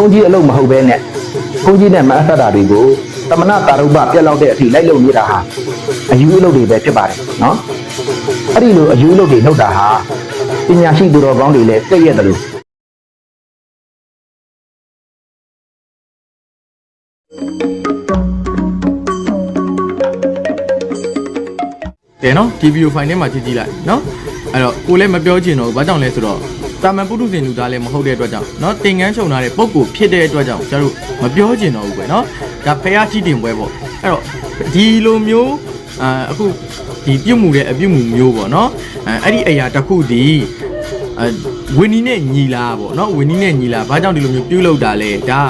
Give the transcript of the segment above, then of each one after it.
ုန်းကြီးအလုပ်မဟုတ်ဘဲနဲ့ဘုန်းကြီးနဲ့မအပ်သက်တာတွေကိုတမနာတာရုပပြက်လောက်တဲ့အထိလိုက်လုပ်နေတာဟာအယူအလုပ်တွေပဲဖြစ်ပါတယ်နော်အဲ့ဒီလိုအယူအလုပ်တွေလုပ်တာဟာပညာရှိသူတော်ကောင်းတွေလည်းကြည့်ရတယ်လို့တယ်နော်ဒီဗီဒီယိုဖိုင်ထဲမှာကြည့်ကြည့်လိုက်နော်အဲ့တော့ကိုလည်းမပြောချင်တော့ဘူးဘာကြောင့်လဲဆိုတော့ တာမန်ပုထုဇဉ်လူသားလည်းမဟုတ်တဲ့အတွက်ကြောင့်နော်တင်ကန်းရှုံထားတဲ့ပုံကိုဖြစ်တဲ့အတွက်ကြောင့်ကျတို့မပြောချင်တော့ဘူးပဲနော်ဒါဖះကြီးတင်ပွဲပေါ့အဲ့တော့ဒီလိုမျိုးအာအခုဒီပြုတ်မှုတဲ့အပြုတ်မှုမျိုးပေါ့နော်အဲအဲ့ဒီအရာတစ်ခုဒီအဲဝင်းနီးနဲ့ညီလာပေါ့နော်ဝင်းနီးနဲ့ညီလာဘာကြောင့်ဒီလိုမျိုးပြုတ်လောက်တာလဲဒါ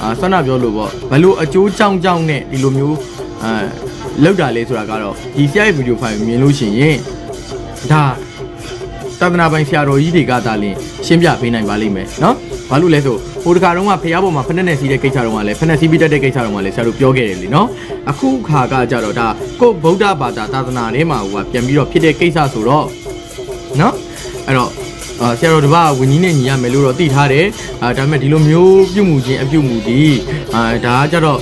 အာဆွမ်းနာပြောလို့ပေါ့ဘလို့အကျိုးကြောင့်ကြောင့်နဲ့ဒီလိုမျိုးအဲလောက်တာလဲဆိုတာကတော့ဒီဆရာရဲ့ဗီဒီယိုဖိုင်မြင်လို့ရှိရင်ဒါ သာသနာပိုင်ဆရာတော်ကြီးတွေကသာလင်ရှင်းပြပေးနိုင်ပါလိမ့်မယ်နော်ဘာလို့လဲဆိုဟိုတခါတုန်းကဖះပေါ်မှာဖက်နဲ့စီးတဲ့ကိစ္စတုန်းကလည်းဖက်နဲ့စီးပြီးတက်တဲ့ကိစ္စတုန်းကလည်းဆရာတို့ပြောခဲ့တယ်လीနော်အခုခါကကြတော့ဒါကိုဗုဒ္ဓဘာသာသာသနာထဲမှာဟိုကပြန်ပြီးတော့ဖြစ်တဲ့ကိစ္စဆိုတော့နော်အဲ့တော့အာဆရာတော်တပါးဝင်းကြီးနဲ့ညီရမယ်လို့တော့သိထားတယ်အာဒါပေမဲ့ဒီလိုမျိုးပြုမှုချင်းအပြုမှုဒီအာဒါကကြတော့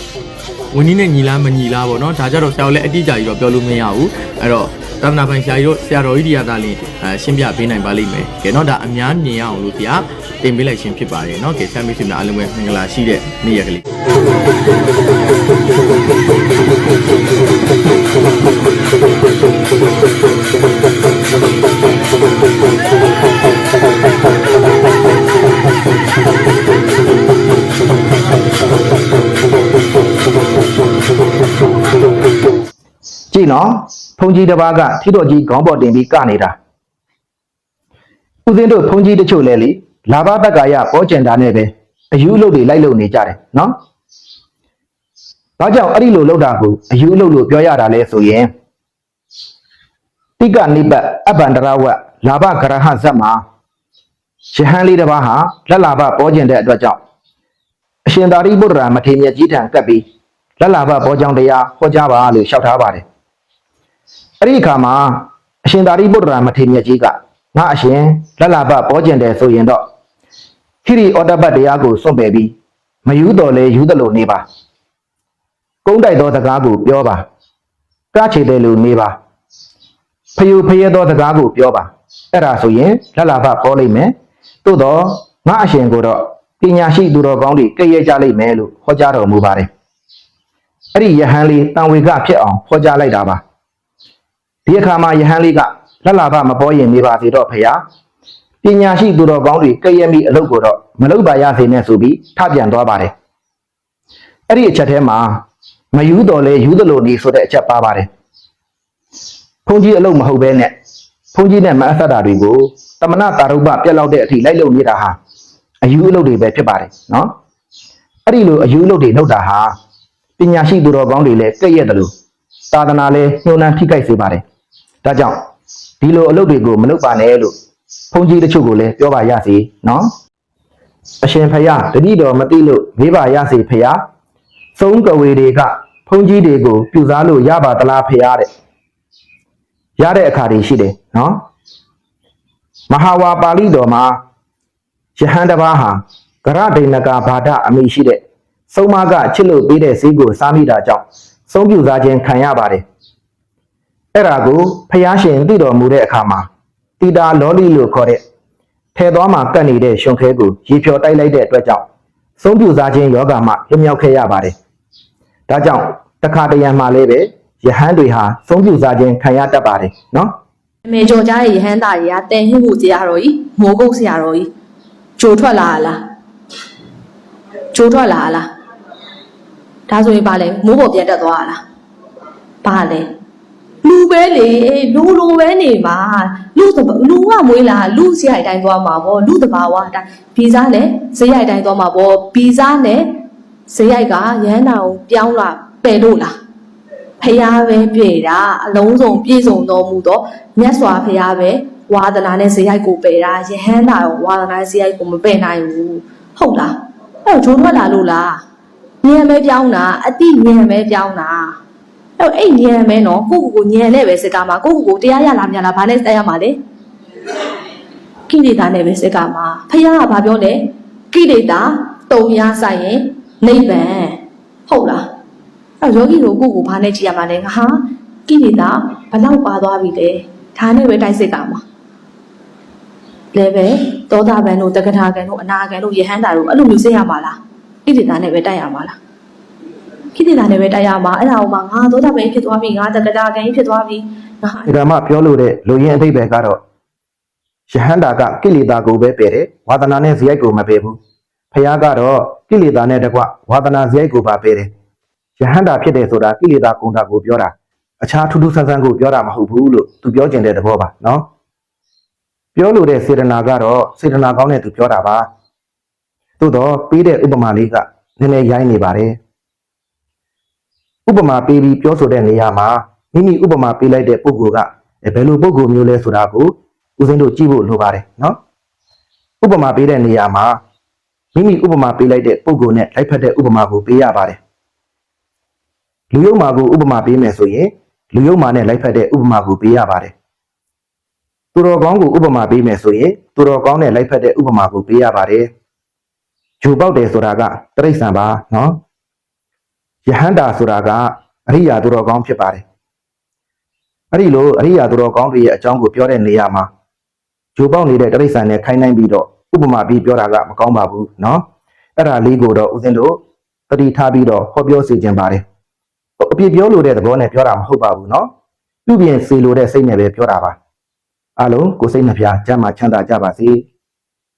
ဝင်းကြီးနဲ့ညီလားမညီလားပေါ့နော်ဒါကြတော့ဆရာတော်လည်းအတိအကျကြီးတော့ပြောလို့မရဘူးအဲ့တော့ သာသနာပိုင်ဆရာကြီးတို့ဆရာတော်ကြီးတွေကသာလင်အဲရှင်းပြပေးနိုင်ပါလိမ့်မယ်ကဲတော့ဒါအများမြင်ရအောင်လို့ဆရာတင်ပေးလိုက်ခြင်းဖြစ်ပါတယ်เนาะကဲဆရာမိတ်ဆွေများအားလုံးပဲမင်္ဂလာရှိတဲ့နေ့ရက်ကလေး ကြည့်နော် ဘုန်းကြီးတစ်ပါးကထီတော်ကြီးခေါင်းပေါ်တင်ပြီးကနေတာဦးဇင်းတို့ဘုန်းကြီးတချို့လဲလေလာဘတက္ကာယပေါ်ကျင်တာနဲ့ပဲအယူအလုပ်တွေလိုက်လုပ်နေကြတယ်နော်ဘာကြောင့်အဲ့ဒီလိုလုပ်တာကိုအယူအလုပ်လို့ပြောရတာလဲဆိုရင်တိကနိပတ်အဗန္ဒရဝတ်လာဘဂရဟဇတ်မှာယဟန်လေးတစ်ပါးဟာလက်လာဘပေါ်ကျင်တဲ့အတွက်ကြောင့်အရှင်သာရိပုတ္တရာမထေရမြတ်ကြီးထံကပ်ပြီးလက်လာဘပေါ်ကြောင်တရားဟောကြားပါလို့လျှောက်ထားပါတယ် အဲ့ဒီအခါမှာအရှင်သာရိပုတ္တရာမထေရမြတ်ကြီးကငါအရှင်လက်လာဘပေါ်ကျင်တယ်ဆိုရင်တော့ခိရိဩတ္တပတ်တရားကိုစွန့်ပယ်ပြီးမယူတော်လဲယူတယ်လို့နေပါကုန်းတိုက်သောစကားကိုပြောပါကချေတယ်လို့နေပါဖယုဖယဲသောစကားကိုပြောပါအဲ့ဒါဆိုရင်လက်လာဘပေါ်လိမ့်မယ်သို့တော့ငါအရှင်ကိုတော့ပညာရှိသူတော်ကောင်းတွေကဲ့ရဲ့ကြလိမ့်မယ်လို့ဟောကြားတော်မူပါတယ်အဲ့ဒီယဟန်လေးတန်ဝေကဖြစ်အောင်ဟောကြားလိုက်တာပါ ဒီအခါမှာယဟန်လေးကလက်လာဘမပေါ်ရင်နေပါစေတော့ဖရာပညာရှိသူတော်ကောင်းတွေကဲ့ရဲ့မိအလုပ်ကိုတော့မလုပ်ပါရစေနဲ့ဆိုပြီးထပြန်သွားပါတယ်အဲ့ဒီအချက်ထဲမှာမယူတော်လဲယူသလိုနေဆိုတဲ့အချက်ပါပါတယ်ဘုန်းကြီးအလုပ်မဟုတ်ဘဲနဲ့ဘုန်းကြီးနဲ့မအပ်သက်တာတွေကိုတမနာတာရုပပြက်လောက်တဲ့အထိလိုက်လုပ်နေတာဟာအယူအလုပ်တွေပဲဖြစ်ပါတယ်နော်အဲ့ဒီလိုအယူအလုပ်တွေလုပ်တာဟာပညာရှိသူတော်ကောင်းတွေလည်းကဲ့ရဲ့တယ်လို့သာသနာလည်းညှိုးနှံထိခိုက်စေပါတယ်။ ဒါကြောင့်ဒီလိုအလုပ်တွေကိုမလုပ်ပါနဲ့လို့ဘုန်းကြီးတချို့ကိုလည်းပြောပါရစေနော်။အရှင်ဖယားတတိတော်မသိလို့မေးပါရစေဖယား။သုံးကဝေတွေကဘုန်းကြီးတွေကိုပြုစားလို့ရပါသလားဖယားတဲ့။ရတဲ့အခါတွေရှိတယ်နော်။မဟာဝါပါဠိတော်မှာယဟန်တစ်ပါးဟာကရဒိဏကဘာဒအမိရှိတဲ့သုံးမကချစ်လို့ပေးတဲ့ဈေးကိုစားမိတာကြောင့်ဆုံးပြစားခြင်းခံရပါတယ် အဲ့ဒါကိုဖျားရှင်သိတော်မူတဲ့အခါမှာတီတာလောလီလို့ခေါ်တဲ့ထဲသွားမှာကတ်နေတဲ့ရှင်ခဲကိုရေဖြော်တိုက်လိုက်တဲ့အတွက်ကြောင့်ဆုံးပြစားခြင်းယောဂမှလွတ်မြောက်ခဲ့ရပါတယ်ဒါကြောင့်တခါတရံမှာလည်းပဲယဟန်တွေဟာဆုံးပြစားခြင်းခံရတတ်ပါတယ်နော်အမေကြော်ကြားရဲ့ရဟန်းသားတွေကတန်ဟင်းမှုဆရာတော်ကြီးမိုးကုတ်ဆရာတော်ကြီးကြိုထွက်လာလားကြိုထွက်လာလားဒါဆိုရင်ပါလေမိုးပေါ်ပြန်တက်သွားလားပါလေ လူပဲလေလူလူပဲနေမှာလူတဘလူကမွေးလာလူစရိုက်တိုင်းသွားမှာပေါ့လူတဘာဝအတိုင်းဗီဇာနဲ့ဇရိုက်တိုင်းသွားမှာပေါ့ဗီဇာနဲ့ဇရိုက်ကရဟန်းတော်ကိုပြောင်းလာပယ်လို့လားဖះပဲပြေတာအလုံးစုံပြည့်စုံတော်မူတော့မြတ်စွာဘုရားပဲဝါဒနာနဲ့ဇေယိုက်ကိုပယ်တာယဟန်တာရောဝါဒနာနဲ့ဇေယိုက်ကိုမပယ်နိုင်ဘူးဟုတ်လားအဲ့တော့ဂျိုးထွက်လာလို့လားညံပဲပြောင်းတာအတိညံပဲပြောင်းတာ အဲ့တော့အဲ့ညံပဲနော်ကိုကိုကိုညံနဲ့ပဲစစ်ကားမှာကိုကိုကိုတရားရလာမြန်လာဘာနဲ့တက်ရမှာလဲကိလေသာနဲ့ပဲစစ်ကားမှာဖះကဘာပြောလဲကိလေသာတုံရဆိုင်ရင်နိဗ္ဗာန်ဟုတ်လားအဲ့တော့ယောဂီတို့ကိုယ့်ကိုဘာနဲ့ကြည့်ရမှာလဲငါဟာကိလေသာဘလောက်ပါသွားပြီလဲဒါနဲ့ပဲတိုက်စစ်ကမှာလဲပဲသောတာပန်တို့တက္ကထာကံတို့အနာကံတို့ယဟန္တာတို့အဲ့လိုမျိုးစိတ်ရမှာလားကိလေသာနဲ့ပဲတိုက်ရမှာလား ကိလေသာနဲ့ပဲတိုက်ရမှာအဲ့ဒါကိုမှငါသောတာပန်ဖြစ်သွားပြီငါတက္ကထာကံဖြစ်သွားပြီငါဟာဒီကမှပြောလို့တဲ့လူရင်းအတိတ်ပဲကတော့ယဟန္တာကကိလေသာကိုပဲပယ်တယ်ဝါသနာနဲ့ဇိယိုက်ကိုမပယ်ဘူးဖះကတော့ကိလေသာနဲ့တကွဝါသနာဇိယိုက်ကိုပါပယ်တယ်ယဟန္တာဖြစ်တယ်ဆိုတာကိလေသာကုန်တာကိုပြောတာအခြားထူးထူးဆန်းဆန်းကိုပြောတာမဟုတ်ဘူးလို့သူပြောကျင်တဲ့သဘောပါနော်ပြောလို့တဲ့စေတနာကတော့စေတနာကောင်းတဲ့သူပြောတာပါသို့တော့ပေးတဲ့ဥပမာလေးကနည်းနည်းရိုင်းနေပါတယ် ဥပမာပေးပြီးပြောဆိုတဲ့နေရာမှာမိမိဥပမာပေးလိုက်တဲ့ပုဂ္ဂိုလ်ကဘယ်လိုပုဂ္ဂိုလ်မျိုးလဲဆိုတာကိုဦးဇင်းတို့ကြည့်ဖို့လိုပါတယ်နော်ဥပမာပေးတဲ့နေရာမှာမိမိဥပမာပေးလိုက်တဲ့ပုဂ္ဂိုလ်နဲ့လိုက်ဖက်တဲ့ဥပမာကိုပေးရပါတယ်လူယုံမာကိုဥပမာပေးမယ်ဆိုရင်လူယုံမာနဲ့လိုက်ဖက်တဲ့ဥပမာကိုပေးရပါတယ်သူတော်ကောင်းကိုဥပမာပေးမယ်ဆိုရင်သူတော်ကောင်းနဲ့လိုက်ဖက်တဲ့ဥပမာကိုပေးရပါတယ်ဂျိုပေါက်တယ်ဆိုတာကတရိษံပါနော် ယဟန္တာဆိုတာကအရိယာသူတော်ကောင်းဖြစ်ပါတယ် အဲ့ဒီလိုအရိယာသူတော်ကောင်းတွေရဲ့အကြောင်းကိုပြောတဲ့နေရာမှာဂျိုပေါက်နေတဲ့တိရစ္ဆာန်နဲ့ခိုင်းနိုင်ပြီးတော့ဥပမာပြီးပြောတာကမကောင်းပါဘူးเนาะအဲ့ဒါလေးကိုတော့ဦးဇင်းတို့တတိထားပြီးတော့ဟောပြောစီခြင်းပါတယ်အပြစ်ပြောလို့တဲ့သဘောနဲ့ပြောတာမဟုတ်ပါဘူးเนาะပြုပြင်စီလို့တဲ့စိတ်နဲ့ပဲပြောတာပါအားလုံးကိုယ်စိတ်နှပြချမ်းသာချမ်းသာကြပါစေ